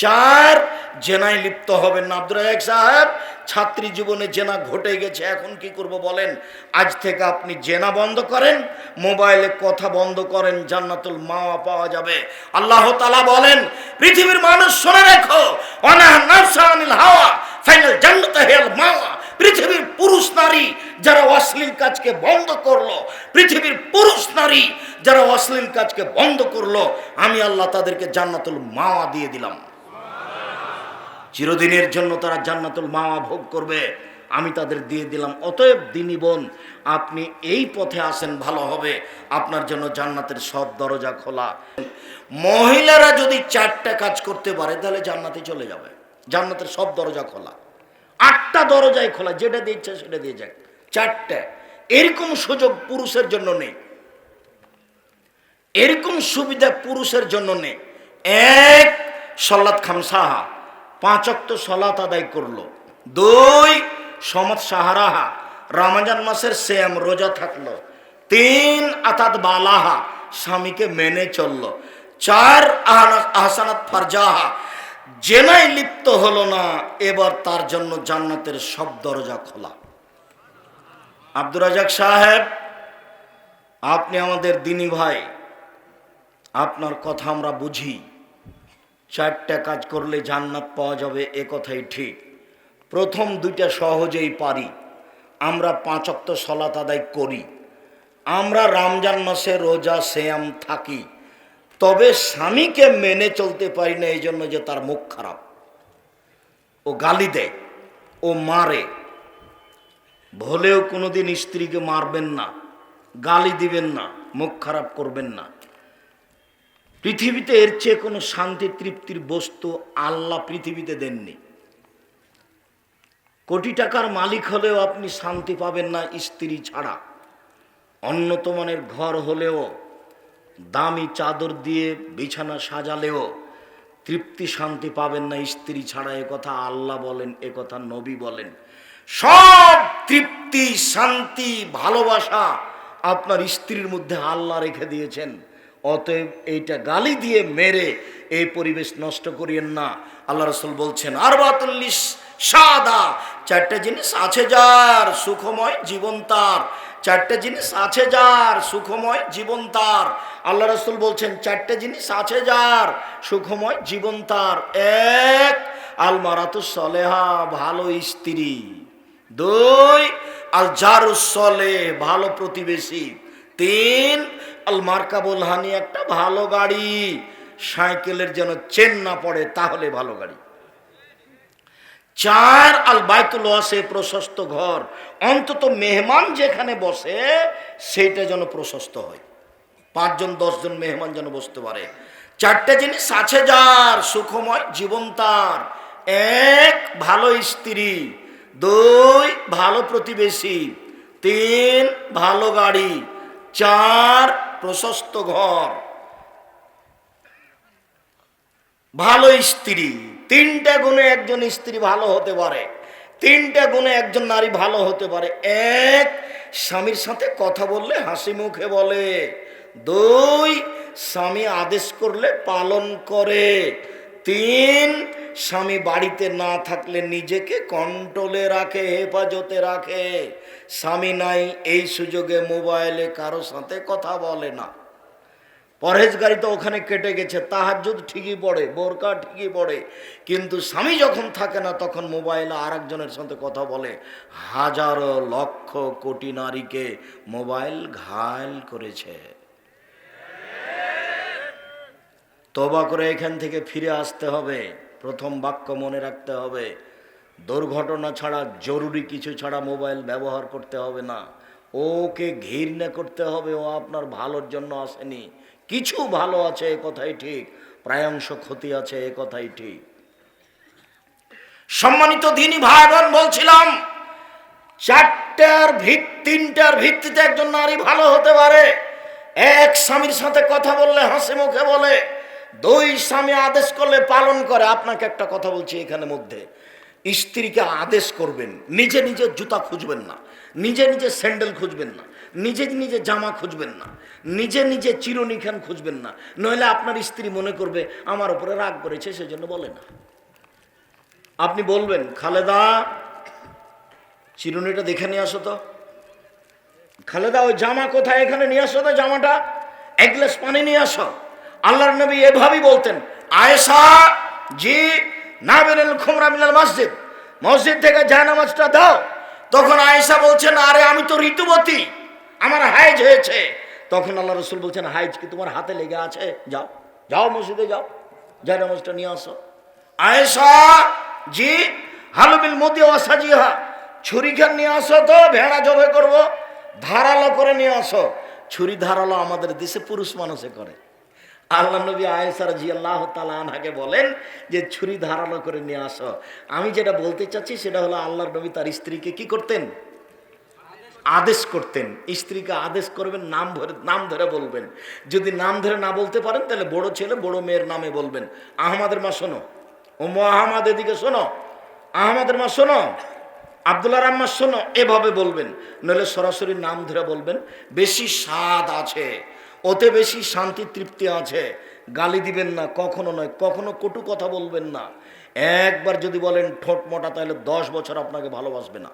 চার জেনায় লিপ্ত হবেন না। আব্দুল সাহেব, ছাত্রী জীবনে জেনা ঘটে গেছে, এখন কি করব বলেন? আজ থেকে আপনি জেনা বন্ধ করেন, মোবাইলে কথা বন্ধ করেন, জান্নাতুল মাওয়া পাওয়া যাবে। আল্লাহ তালা বলেন, পৃথিবীর মানুষ শুনে রেখো হাওয়া, ফাইনাল হেল মাওয়া। পৃথিবীর পুরুষ নারী যারা অশ্লীল কাজকে বন্ধ করল, পৃথিবীর পুরুষ নারী যারা অশ্লীল কাজকে বন্ধ করল, আমি আল্লাহ তাদেরকে জান্নাতুল মাওয়া দিয়ে দিলাম। চিরদিনের জন্য তারা জান্নাতুল মাওয়া ভোগ করবে। আমি তাদের দিয়ে দিলাম। অতএব দিনী বোন, আপনি এই পথে আসেন, ভালো হবে। আপনার জন্য জান্নাতের সব দরজা খোলা। মহিলারা যদি চারটা কাজ করতে পারে, তাহলে জান্নাতে চলে যাবে। জান্নাতের সব দরজা খোলা। আটটা দরজায় খোলা, যেটা দিয়ে ইচ্ছা সেটা দিয়ে যাক। চারটা। এরকম সুযোগ পুরুষের জন্য নেই। এরকম সুবিধা পুরুষের জন্য নেই। এক সলাৎ খামসাহা। পাঁচক্ত সলাত আদায় করল। দুই সমত সাহারাহা রমজান মাসের শ্যাম রোজা থাকল। তিন আতাত বালাহা স্বামীকে মেনে চলল। চার আহসানাত ফারজাহা জেনাই লিপ্ত হলো না এবার তার জন্য জান্নাতের সব দরজা খোলা। আব্দুর রাজাক সাহেব আপনি আমাদের দিনী ভাই আপনার কথা আমরা বুঝি। চারটা কাজ করলে জান্নাত পাওয়া যাবে, এ কথাই ঠিক। প্রথম দুইটা সহজেই পারি। আমরা পাঁচক্ত সলাত আদায় করি। আমরা রমজান মাসে রোজা শ্যাম থাকি। তবে স্বামীকে মেনে চলতে পারি না, এই জন্য যে তার মুখ খারাপ। ও গালি দেয়, ও মারে। ভোলেও কোনোদিন স্ত্রীকে মারবেন না, গালি দিবেন না, মুখ খারাপ করবেন না। পৃথিবীতে এর চেয়ে কোনো শান্তি তৃপ্তির বস্তু আল্লাহ পৃথিবীতে দেননি। কোটি টাকার মালিক হলেও আপনি শান্তি পাবেন না স্ত্রী ছাড়া। উন্নত মানের ঘর হলেও, দামি চাদর দিয়ে বিছানা সাজালেও তৃপ্তি শান্তি পাবেন না স্ত্রী ছাড়া। কথা আল্লাহ বলেন কথা নবী বলেন। সব তৃপ্তি, শান্তি, ভালোবাসা আপনার স্ত্রীর মধ্যে আল্লাহ রেখে দিয়েছেন। অতএব এইটা গালি দিয়ে মেরে এই পরিবেশ নষ্ট করিয়েন না। আল্লাহ রসুল বলছেন আর বাতুল্লিশ সাদা চারটা জিনিস আছে যার, সুখময় জীবন তার। চারটে জিনিস আছে যার, সুখময় জীবন তার। আল্লাহ রসুল বলছেন, চারটে জিনিস আছে যার, সুখময় জীবন তার। এক আলমারাতু সলেহা ভালো স্ত্রী। দুই আল জারুসলে ভালো প্রতিবেশী। তিন আল মার্কাবুল হানি, একটা ভালো গাড়ি। সাইকেলের যেন চেন না পড়ে, তাহলে ভালো গাড়ি। চার আল বাইতুল ওয়াসে প্রশস্ত ঘর। অন্তত মেহমান যেখানে বসে, সেইটা যেন প্রশস্ত হয়। পাঁচজন, দশজন মেহমান যেন বসতে পারে। চারটে জিনিস আছে যার, সুখময় জীবন তার। এক, ভালো স্ত্রী। দুই, ভালো প্রতিবেশী। তিন, ভালো গাড়ি। চার প্রশস্ত ঘর। ভালো স্ত্রী। তিনটা গুণে একজন স্ত্রী ভালো হতে পারে। তিনটা গুণে একজন নারী ভালো হতে পারে। এক, স্বামীর সাথে কথা বললে হাসি মুখে বলে। দুই, স্বামী আদেশ করলে পালন করে। তিন স্বামী বাড়িতে না থাকলে নিজেকে কন্ট্রোলে রাখে, হেফাজতে রাখে। স্বামী নাই, এই সুযোগে মোবাইলে কারও সাথে কথা বলে না। পরহেজগারি তো ওখানে কেটে গেছে তাহাজুদ ঠিকই পড়ে, বোরকা ঠিকই পড়ে। কিন্তু স্বামী যখন থাকে না, তখন মোবাইলে আর একজনের সাথে কথা বলে। হাজারো লক্ষ কোটি নারীকে মোবাইল ঘায়ল করেছে। তবা করে এখান থেকে ফিরে আসতে হবে। প্রথম বাক্য মনে রাখতে হবে। দুর্ঘটনা ছাড়া জরুরি কিছু ছাড়া মোবাইল ব্যবহার করতে হবে না। ওকে ঘৃণা করতে হবে, ও আপনার ভালোর জন্য আসেনি। কিছু ভালো আছে, এ কথাই ঠিক। প্রায়াংশ ক্ষতি আছে, এ কথাই ঠিক। সম্মানিত দিনী ভাই বোন বলছিলাম, চারটার ভিত, তিনটার ভিত্তিতে একজন নারী ভালো হতে পারে। এক স্বামীর সাথে কথা বললে হাসি মুখে বলে দুই স্বামী আদেশ করলে পালন করে। আপনাকে একটা কথা বলছি এখানে মধ্যে। স্ত্রীকে আদেশ করবেন, নিজে নিজে জুতা খুঁজবেন না, নিজে নিজে স্যান্ডেল খুঁজবেন না, নিজে নিজে জামা খুঁজবেন না, নিজে নিজে চিরনিখান খুঁজবেন না। নইলে আপনার স্ত্রী মনে করবে, আমার উপরে রাগ করেছে, সেজন্য বলে না। আপনি বলবেন, খালেদা, চিরুনিটা দেখে নিয়ে আসো তো। খালেদা, ওই জামা কোথায়? এখানে নিয়ে আসো তো জামাটা। এক গ্লাস পানি নিয়ে আসো। আল্লাহর নবী এভাবেই বলতেন, আয়েশা, জি না বেরেন খুমরা মিনাল মসজিদ মসজিদ থেকে জায়নামাজটা দাও। তখন আয়েশা বলছেন, আরে, আমি তো ঋতুবতী, আমার হাইজ হয়েছে। তখন আল্লাহ রসুল বলছেন হাইজ কি তোমার হাতে লেগে আছে? যাও যাও মসজিদে, যাও জায়নামাজটা নিয়ে আসো। আয়েশা, জি, হালুবিল মোদি অসাজিহা ছুরি খান নিয়ে আসো তো, ভেড়া জবে করব, ধারালো করে নিয়ে আসো। ছুরি ধারালো আমাদের দেশে পুরুষ মানুষে করে। আল্লাহ নবী আয়েসার জি আল্লাহ তালাকে বলেন যে ছুরি ধারালো করে নিয়ে আসো। আমি যেটা বলতে চাচ্ছি সেটা হলো আল্লাহর নবী তার স্ত্রীকে কি করতেন? আদেশ করতেন। স্ত্রীকে আদেশ করবেন, নাম ধরে নাম ধরে বলবেন। যদি নাম ধরে না বলতে পারেন, তাহলে বড় ছেলে বড় মেয়ের নামে বলবেন। আহমাদের মা শোনো, ও আহমাদ এদিকে শোনো, আহমাদের মা শোনো আবদুল্লাহ রাম্মা শোনো, এভাবে বলবেন। নইলে সরাসরি নাম ধরে বলবেন, বেশি স্বাদ আছে। ওতে বেশি শান্তি, তৃপ্তি আছে। গালি দিবেন না, কখনো নয়, কখনো কটু কথা বলবেন না। একবার যদি বলেন ঠোঁট মোটা, তাহলে দশ বছর আপনাকে ভালোবাসবে না।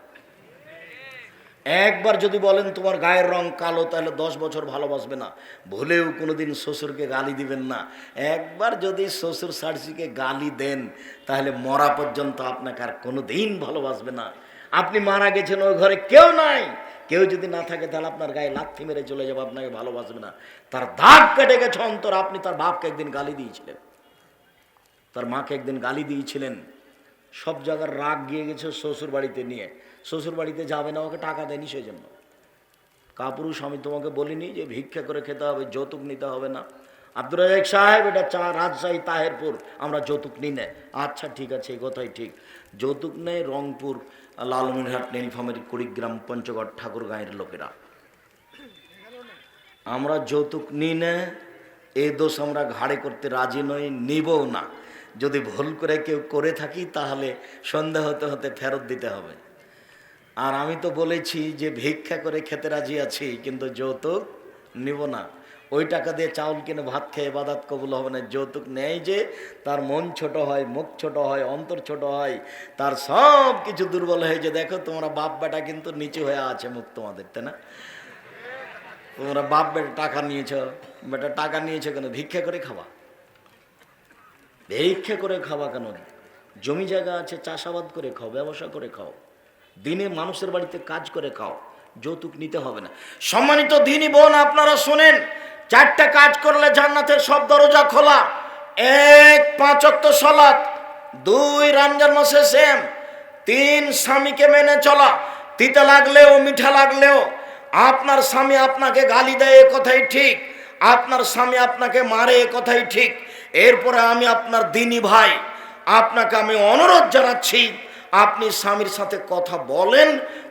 একবার যদি বলেন তোমার গায়ের রং কালো, তাহলে দশ বছর ভালোবাসবে না। ভুলেও কোনোদিন শ্বশুরকে গালি দিবেন না। একবার যদি শ্বশুর শাশুড়িকে গালি দেন, তাহলে মরা পর্যন্ত আপনাকে আর কোনো দিন ভালোবাসবে না। আপনি মারা গেছেন, ওই ঘরে কেউ নাই। কেউ যদি না থাকে, তাহলে আপনার গায়ে লাথি মেরে চলে যাবে, আপনাকে ভালোবাসবে না। তার দাগ কেটে গেছে অন্তর, আপনি তার বাপকে একদিন গালি দিয়েছিলেন। তার মাকে একদিন গালি দিয়েছিলেন। সব জায়গার রাগ গিয়ে গেছে শ্বশুর বাড়িতে নিয়ে। শ্বশুর বাড়িতে যাবে না, ওকে টাকা দেয়নি সেই জন্য কাপুরুষ, আমি তোমাকে বলিনি যে ভিক্ষা করে খেতে হবে, যৌতুক নিতে হবে না। আব্দুর রাজাক সাহেব, এটা চা রাজশাহী তাহেরপুর। আমরা যৌতুক নিই না। আচ্ছা ঠিক আছে, এই কথাই ঠিক। যৌতুক নেই রংপুর লালমিনহাট নীলফামের, কুড়িগ্রাম, পঞ্চগড়, ঠাকুরগাঁয়ের লোকেরা। আমরা যৌতুক নিই না এই দোষ আমরা ঘাড়ে করতে রাজি নই, নিবও না। যদি ভুল করে কেউ করে থাকি, তাহলে সন্দেহ হতে হতে ফেরত দিতে হবে। আর আমি তো বলেছি যে ভিক্ষা করে খেতে রাজি আছি, কিন্তু যৌতুক নিব না। ওই টাকা দিয়ে চাউল কিনে ভাত খেয়ে বাদাত কবুল হবে না। যৌতুক নেয় যে, তার মন ছোট হয়, মুখ ছোট হয়, অন্তর ছোট হয়, তার সব কিছু দুর্বল হয়ে যে দেখো, তোমরা বাপ বেটা কিন্তু নিচু হয়ে আছে মুখ তোমাদের, তাই না? তোমরা বাপ বেটা টাকা নিয়েছ, বেটা টাকা নিয়েছো কেন? ভিক্ষা করে খাওয়া ভিক্ষা করে খাওয়া কেন? জমি জায়গা আছে, চাষাবাদ করে খাও, ব্যবসা করে খাও। দিনে মানুষের বাড়িতে কাজ করে খাও, যৌতুক নিতে হবে না। সম্মানিত দিনী বোন, আপনারা শোনেন চারটা কাজ করলে জান্নাতের সব দরজা খোলা। এক পাঁচক্ত সলাৎ দুই, রমজান মাসে সেম তিন, স্বামীকে মেনে চলা। তিতে লাগলেও, মিঠা লাগলেও। আপনার স্বামী আপনাকে গালি দেয়, এ কথাই ঠিক। আপনার স্বামী আপনাকে মারে, এ কথাই ঠিক। এরপরে আমি আপনার দিনী ভাই। আপনাকে আমি অনুরোধ জানাচ্ছি, আপনি স্বামীর সাথে কথা বলেন,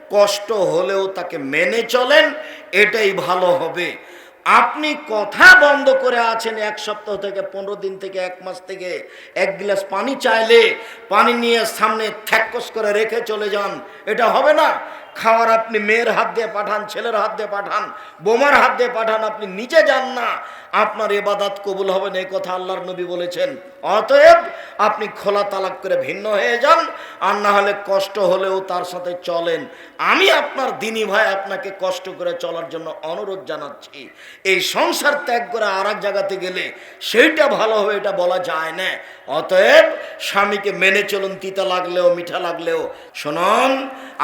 কষ্ট হলেও তাকে মেনে চলেন, এটাই ভালো হবে। আপনি কথা বন্ধ করে আছেন এক সপ্তাহ থেকে, পনেরো দিন থেকে, এক মাস থেকে। এক গ্লাস পানি চাইলে পানি নিয়ে সামনে থ্যাকস করে রেখে চলে যান। এটা হবে না। খাওয়ার আপনি মেয়ের হাত দিয়ে পাঠান, ছেলের হাত দিয়ে পাঠান, বোমার হাত দিয়ে পাঠান, আপনি নিজে যান না। আপনার এবাদাত কবুল হবে না এ কথা আল্লাহর নবী বলেছেন। অতএব আপনি খোলা তালাক করে ভিন্ন হয়ে যান, আর না হলে কষ্ট হলেও তার সাথে চলেন। আমি আপনার দিনী ভাই আপনাকে কষ্ট করে চলার জন্য অনুরোধ জানাচ্ছি। এই সংসার ত্যাগ করে আর এক জায়গাতে গেলে সেইটা ভালো হবে, এটা বলা যায় না। অতএব স্বামীকে মেনে চলুন, তিতা লাগলেও, মিঠা লাগলেও। শুনুন,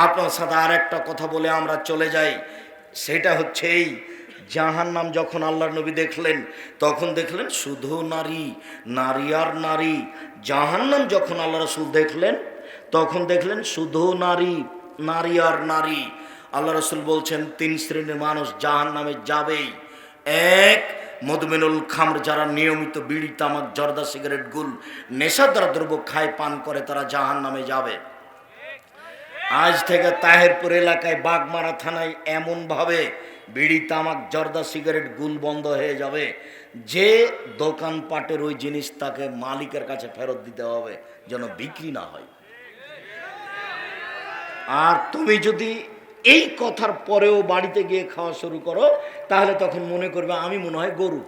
আপনার সাথে আর একটা কথা বলে আমরা চলে যাই। সেটা হচ্ছে এই জাহান নাম যখন আল্লাহর নবী দেখলেন, তখন দেখলেন শুধু নারী নারী আর নারী। জাহান নাম যখন আল্লাহ রসুল দেখলেন, তখন দেখলেন শুধু নারী নারী আর নারী। আল্লাহ রসুল বলছেন, তিন শ্রেণির মানুষ জাহান নামে যাবেই। এক মধুমেনুল খামর যারা নিয়মিত বিড়ি, তামাক, জর্দা, সিগারেট, গুল নেশাদার দ্রব্য খায়, পান করে, তারা জাহান নামে যাবে। আজ থেকে তাহেরপুর এলাকায় বাগমারা থানায় এমনভাবে বিড়ি, তামাক, জর্দা, সিগারেট, গুল বন্ধ হয়ে যাবে। যে দোকানপাটের ওই জিনিস তাকে মালিকের কাছে ফেরত দিতে হবে, যেন বিক্রি না হয়। আর তুমি যদি এই কথার পরেও বাড়িতে গিয়ে খাওয়া শুরু করো, তাহলে তখন মনে করবে, আমি মনে হয় গরু।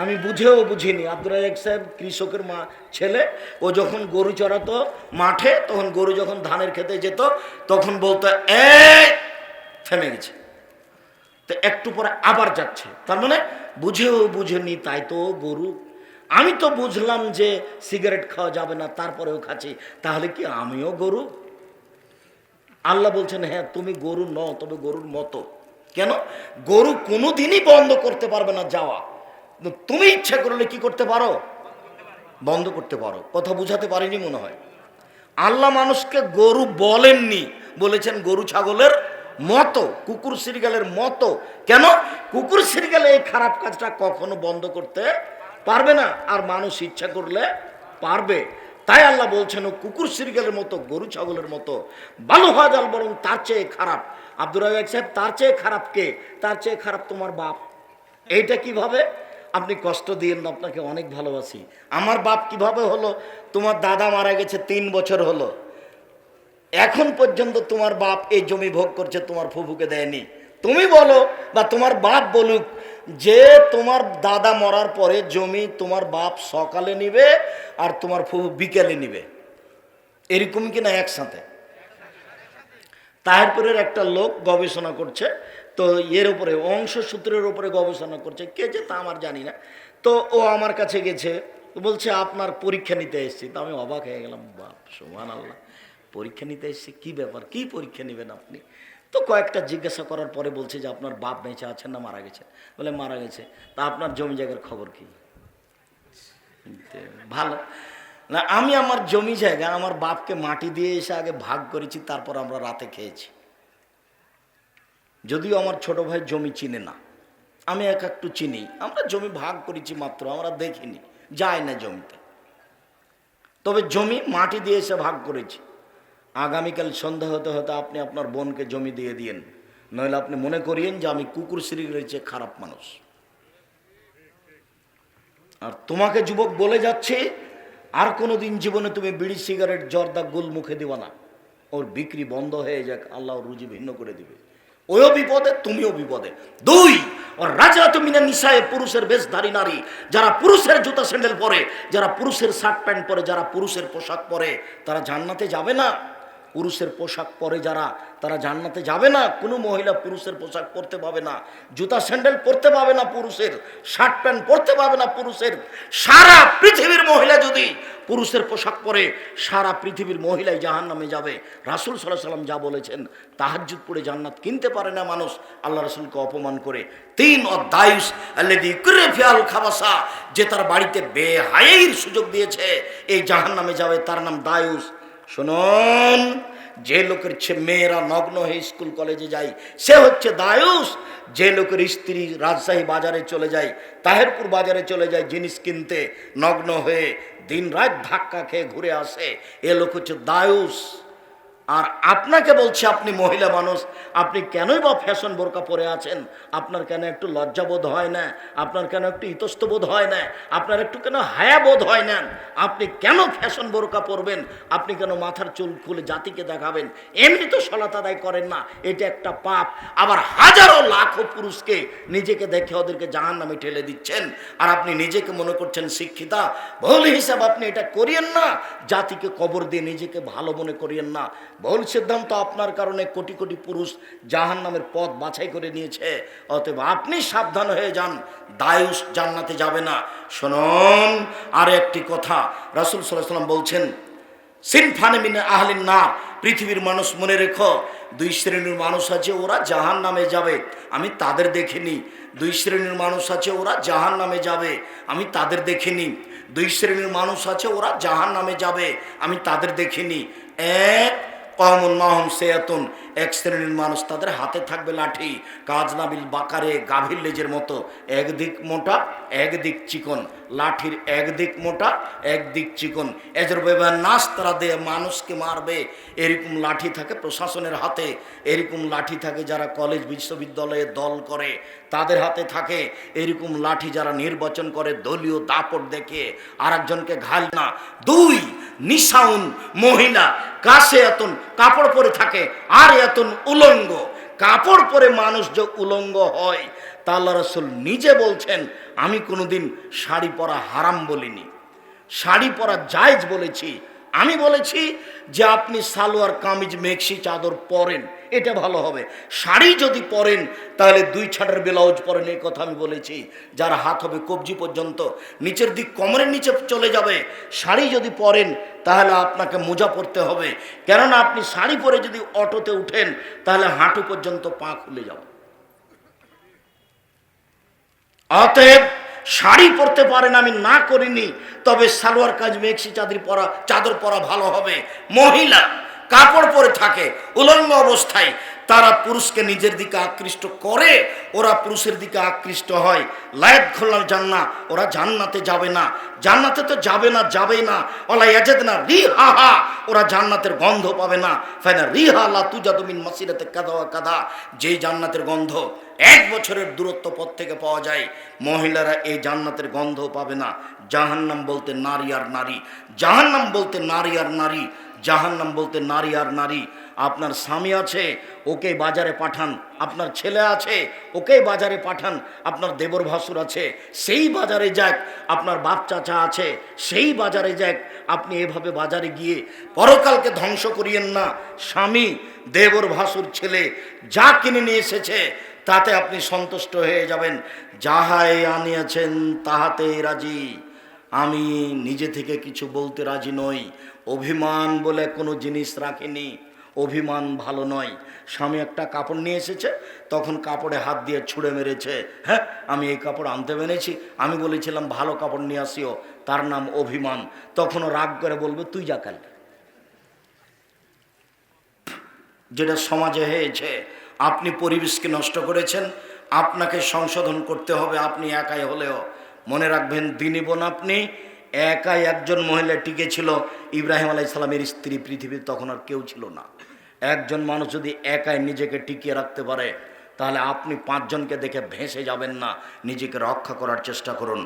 আমি বুঝেও বুঝিনি। আব্দুল রাজাক সাহেব কৃষকের মা, ছেলে, ও যখন গরু চড়াতো মাঠে, তখন গরু যখন ধানের খেতে যেত, তখন বলতো, এই থেমে গেছে। তো একটু পরে আবার যাচ্ছে। তার মানে বুঝেও বুঝেনি, তাই তো গরু। আমি তো বুঝলাম যে সিগারেট খাওয়া যাবে না, তারপরেও খাচ্ছি। তাহলে কি আমিও গরু? আল্লাহ বলছেন হ্যাঁ তুমি গরু নও, তবে গরুর মতো। কেন? গরু কোনোদিনই বন্ধ করতে পারবে না যাওয়া। তুমি ইচ্ছা করলে কি করতে পারো? বন্ধ করতে পারো। কথা বুঝাতে পারিনি মনে হয়। আল্লাহ মানুষকে গরু বলেননি। বলেছেন গরু ছাগলের মতো, কুকুর সিরিগালের মতো। কেন? কুকুর সিরিগালে এই খারাপ কাজটা কখনো বন্ধ করতে পারবে না, আর মানুষ ইচ্ছা করলে পারবে। তাই আল্লাহ বলছেন কুকুর সিরিগালের মতো, গরু ছাগলের মতো। হওয়া যাল বরং তার চেয়ে খারাপ। আব্দুর রাজাক সাহেব, তার চেয়ে খারাপ কে? তার চেয়ে খারাপ তোমার বাপ। এইটা কীভাবে? আপনি কষ্ট দিয়েন না, আপনাকে অনেক ভালোবাসি। আমার বাপ কীভাবে হলো? তোমার দাদা মারা গেছে তিন বছর হলো। এখন পর্যন্ত তোমার বাপ এই জমি ভোগ করছে, তোমার ফুফুকে দেয়নি। তুমি বলো বা তোমার বাপ বলুক যে তোমার দাদা মরার পরে জমি তোমার বাপ সকালে নিবে আর তোমার ফুফু বিকেলে নিবে। এরকম কি না একসাথে? তারপরের একটা লোক গবেষণা করছে, তো এর উপরে, অংশ সূত্রের উপরে গবেষণা করছে, কে যে তা আমার জানি না। তো ও আমার কাছে গেছে, বলছে, আপনার পরীক্ষা নিতে এসেছি। তো আমি অবাক হয়ে গেলাম, বাপ সোমান আল্লাহ পরীক্ষা নিতে এসেছি, কী ব্যাপার, কি পরীক্ষা নেবেন আপনি? তো কয়েকটা জিজ্ঞাসা করার পরে বলছে যে আপনার বাপ বেঁচে আছেন না মারা গেছে? বলে মারা গেছে। তা আপনার জমি জায়গার খবর কি? ভালো। না, আমি আমার জমি জায়গা, আমার বাপকে মাটি দিয়ে এসে আগে ভাগ করেছি, তারপর আমরা রাতে খেয়েছি। যদিও আমার ছোট ভাই জমি চিনে না। আমি এক একটু চিনি। আমরা জমি ভাগ করেছি মাত্র, আমরা দেখিনি, যায় না জমিতে। তবে জমি মাটি দিয়ে এসে ভাগ করেছি। আগামীকাল সন্ধ্যা হতে হতে আপনি আপনার বোনকে জমি দিয়ে দিয়েন। নইলে আপনি মনে করিয়েন যে আমি কুকুর সিরিগের চেয়ে খারাপ মানুষ। আর তোমাকে যুবক বলে যাচ্ছে, আর কোনো দিন জীবনে তুমি বিড়ি, সিগারেট, জর্দা, গুল মুখে দিবা না। ওর বিক্রি বন্ধ হয়ে যাক, আল্লাহ রুজি ভিন্ন করে দিবে। ওও বিপদে, তুমিও বিপদে। দুই, ওর রাজা তুমি না নিশায় পুরুষের বেশধারী নারী, যারা পুরুষের জুতা স্যান্ডেল পরে, যারা পুরুষের শার্ট প্যান্ট পরে, যারা পুরুষের পোশাক পরে, তারা জান্নাতে যাবে না। পুরুষের পোশাক পরে যারা, তারা জান্নাতে যাবে না, কোনো মহিলা পুরুষের পোশাক পরতে পাবে না, জুতা, স্যান্ডেল পরতে পাবে না পুরুষের, শার্ট প্যান্ট পরতে পাবে না পুরুষের, সারা পৃথিবীর মহিলা যদি পুরুষের পোশাক পরে, সারা পৃথিবীর মহিলাই জাহান নামে যাবে। রাসুল সাল্লাহ সাল্লাম যা বলেছেন, তাহাজ্জুদ পড়ে জান্নাত কিনতে পারে না মানুষ, আল্লাহ রাসুলকে অপমান করে। তিন অধ্যায়ুস খাবাসা, যে তার বাড়িতে বেহায়ের সুযোগ দিয়েছে, এই জাহান নামে যাবে, তার নাম দায়ুস। শুনুন, যে লোকের মেয়েরা নগ্ন হয়ে স্কুল কলেজে যায়, সে হচ্ছে দায়ুস। যে লোকের স্ত্রী রাজশাহী বাজারে চলে যায়, তাহেরপুর বাজারে চলে যায়, জিনিস কিনতে নগ্ন হয়ে দিন রাত ধাক্কা খেয়ে ঘুরে আসে, এ লোক হচ্ছে দায়ুস। আর আপনাকে বলছি, আপনি মহিলা মানুষ, আপনি কেনই বা ফ্যাশন বোরকা পরে আছেন? আপনার কেন একটু লজ্জাবোধ হয় না? আপনার কেন একটু ইতস্তবোধ হয় না? আপনার একটু কেন হায়াবোধ হয় না? আপনি কেন ফ্যাশন বোরকা পরবেন? আপনি কেন মাথার চুল খুলে জাতিকে দেখাবেন? এমনি তো সলাত আদায় করেন না। এটা একটা পাপ। আবার হাজারো লাখো পুরুষকে নিজেকে দেখে ওদেরকে জাহান নামে ঠেলে দিচ্ছেন। আর আপনি নিজেকে মনে করছেন শিক্ষিতা। ভুল হিসাব আপনি এটা করিয়েন না। জাতিকে কবর দিয়ে নিজেকে ভালো মনে করিয়েন না। ভুল সিদ্ধান্ত আপনার কারণে কোটি কোটি পুরুষ জাহান নামের পথ বাছাই করে নিয়েছে। অতএব আপনি সাবধান হয়ে যান, দায়ুস জান্নাতে যাবে না। শুনুন আর একটি কথা, রাসুল সাল্লাম বলছেন, সিনফানে মিনে আহলিন না পৃথিবীর মানুষ মনে রেখো, দুই শ্রেণির মানুষ আছে, ওরা জাহান নামে যাবে। আমি তাদের দেখিনি। দুই শ্রেণির মানুষ আছে, ওরা জাহান নামে যাবে। আমি তাদের দেখিনি। দুই শ্রেণির মানুষ আছে, ওরা জাহান নামে যাবে। আমি তাদের দেখিনি। এক কমন মাহম সেয়াতুন। এক শ্রেণির মানুষ তাদের হাতে থাকবে লাঠি, কাজ নাবিল বাকারে গাভীর লেজের মতো। একদিক মোটা, একদিক চিকন। লাঠির একদিক মোটা, একদিক চিকন। এজর বেবার নাচ তারা দিয়ে মানুষকে মারবে। এরকম লাঠি থাকে প্রশাসনের হাতে। এরকম লাঠি থাকে যারা কলেজ, বিশ্ববিদ্যালয়ে দল করে। তাদের হাতে থাকে। এরকম লাঠি যারা নির্বাচন করে, দলীয় দাপট দেখে। আর একজনকে ঘাল না। দুই নিশাউন মহিলা, কাছে এতন কাপড় পরে থাকে, আর এতন উলঙ্গ। কাপড় পরে মানুষ যে উলঙ্গ হয়, তা আল্লাহ রসুল নিজে বলছেন, আমি কোনোদিন শাড়ি পরা হারাম বলিনি। শাড়ি পরা জায়জ বলেছি আমি বলেছি যে আপনি সালোয়ার, কামিজ, মেক্সি, চাদর পরেন, এটা ভালো হবে। শাড়ি যদি পরেন, তাহলে দুই ছাড়ের ব্লাউজ পরেন, এই কথা আমি বলেছি। যার হাত হবে কবজি পর্যন্ত, নিচের দিক কোমরের নিচে চলে যাবে। শাড়ি যদি পরেন, তাহলে আপনাকে মোজা পরতে হবে। কেননা আপনি শাড়ি পরে যদি অটোতে উঠেন, তাহলে হাঁটু পর্যন্ত পা খুলে যাবে। অতএব শাড়ি পরতে পারেন আমি না করিনি, তবে সালোয়ার কাজ মেক্সি চাদর পরা চাদর পরা ভালো হবে। মহিলা কাপড় পরে থাকে, উলঙ্গ অবস্থায়, তারা পুরুষকে নিজের দিকে আকৃষ্ট করে, ওরা পুরুষের দিকে আকৃষ্ট হয়। লায়ত খোলার জান্না, ওরা জান্নাতে যাবে না। জান্নাতে তো যাবে না, যাবেই না। ওলা ইয়াজেদ না রি হা ওরা জান্নাতের গন্ধ পাবে না। ফাইনা রি হা লা তুজা তুমিন মাসিরাতে কাদা কাদা, যেই জান্নাতের গন্ধ এক বছরের দূরত্ব পথ থেকে পাওয়া যায়। মহিলারা এই জান্নাতের গন্ধ পাবে না। জাহান্নাম বলতে নারী আর নারী। জাহান্নাম বলতে নারী আর নারী। জাহান্নাম বলতে নারী আর নারী। আপনার স্বামী আছে, ওকে বাজারে পাঠান। আপনার ছেলে আছে, ওকে বাজারে পাঠান। আপনার দেবর ভাসুর আছে, সেই বাজারে যাক। আপনার বাপ চাচা আছে, সেই বাজারে যাক। আপনি এভাবে বাজারে গিয়ে পরকালকে ধ্বংস করিয়েন না। স্বামী, দেবর ভাসুর ছেলে, যা কিনে নিয়ে এসেছে তাতে আপনি সন্তুষ্ট হয়ে যাবেন। যাহাই আনিয়াছেন, তাহাতেই রাজি। আমি নিজে থেকে কিছু বলতে রাজি নই। অভিমান বলে কোনো জিনিস রাখিনি। অভিমান ভালো নয়। স্বামী একটা কাপড় নিয়ে এসেছে, তখন কাপড়ে হাত দিয়ে ছুঁড়ে মেরেছে। হ্যাঁ আমি এই কাপড় আনতে পেরেছি আমি বলেছিলাম, ভালো কাপড় নিয়ে আসিও। তার নাম অভিমান। তখনও রাগ করে বলবে, তুই যা কাল। যেটা সমাজে হয়েছে আপনি পরিবেশকে নষ্ট করেছেন, আপনাকে সংশোধন করতে হবে, আপনি একাই হলেও। মনে রাখবেন দিনই বোন আপনি, একাই একজন মহিলা টিকে ছিল, ইব্রাহিম আলাই সালামের স্ত্রী পৃথিবীর তখন আর কেউ ছিল না। একজন মানুষ যদি একাই নিজেকে টিকিয়ে রাখতে পারে, তাহলে আপনি পাঁচজনকে দেখে ভেসে যাবেন না, নিজেকে রক্ষা করার চেষ্টা করুন।